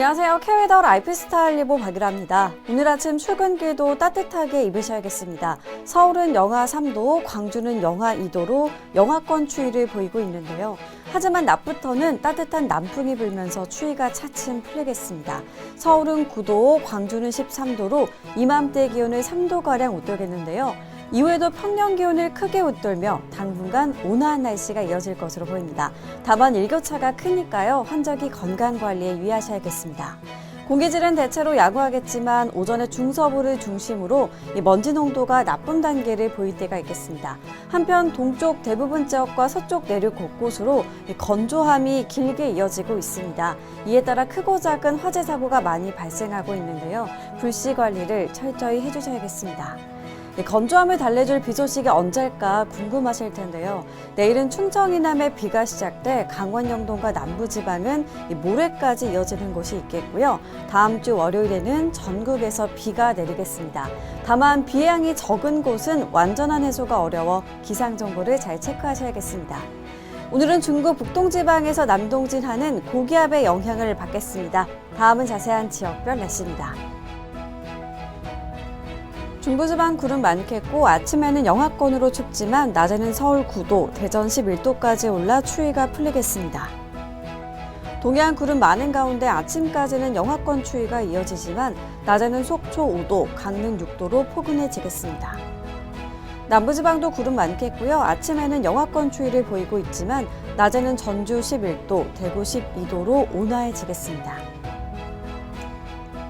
안녕하세요. 캐웨더 라이프스타일 리보 박유라입니다. 오늘 아침 출근길도 따뜻하게 입으셔야겠습니다. 서울은 영하 3도, 광주는 영하 2도로 영하권 추위를 보이고 있는데요. 하지만 낮부터는 따뜻한 남풍이 불면서 추위가 차츰 풀리겠습니다. 서울은 9도, 광주는 13도로 이맘때 기온을 3도가량 웃돌겠는데요. 이후에도 평년 기온을 크게 웃돌며 당분간 온화한 날씨가 이어질 것으로 보입니다. 다만 일교차가 크니까요. 환절기 건강 관리에 유의하셔야겠습니다. 공기질은 대체로 양호하겠지만 오전에 중서부를 중심으로 이 먼지 농도가 나쁨 단계를 보일 때가 있겠습니다. 한편 동쪽 대부분 지역과 서쪽 내륙 곳곳으로 이 건조함이 길게 이어지고 있습니다. 이에 따라 크고 작은 화재 사고가 많이 발생하고 있는데요. 불씨 관리를 철저히 해주셔야겠습니다. 네, 건조함을 달래줄 비 소식이 언제일까 궁금하실 텐데요. 내일은 충청 이남에 비가 시작돼 강원 영동과 남부 지방은 이 모레까지 이어지는 곳이 있겠고요. 다음 주 월요일에는 전국에서 비가 내리겠습니다. 다만 비 양이 적은 곳은 완전한 해소가 어려워 기상 정보를 잘 체크하셔야겠습니다. 오늘은 중국 북동지방에서 남동진하는 고기압의 영향을 받겠습니다. 다음은 자세한 지역별 날씨입니다. 중부지방 구름 많겠고 아침에는 영하권으로 춥지만 낮에는 서울 9도, 대전 11도까지 올라 추위가 풀리겠습니다. 동해안 구름 많은 가운데 아침까지는 영하권 추위가 이어지지만 낮에는 속초 5도, 강릉 6도로 포근해지겠습니다. 남부지방도 구름 많겠고요. 아침에는 영하권 추위를 보이고 있지만 낮에는 전주 11도, 대구 12도로 온화해지겠습니다.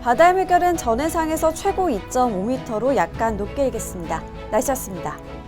바다의 물결은 전해상에서 최고 2.5m로 약간 높게 일겠습니다. 날씨였습니다.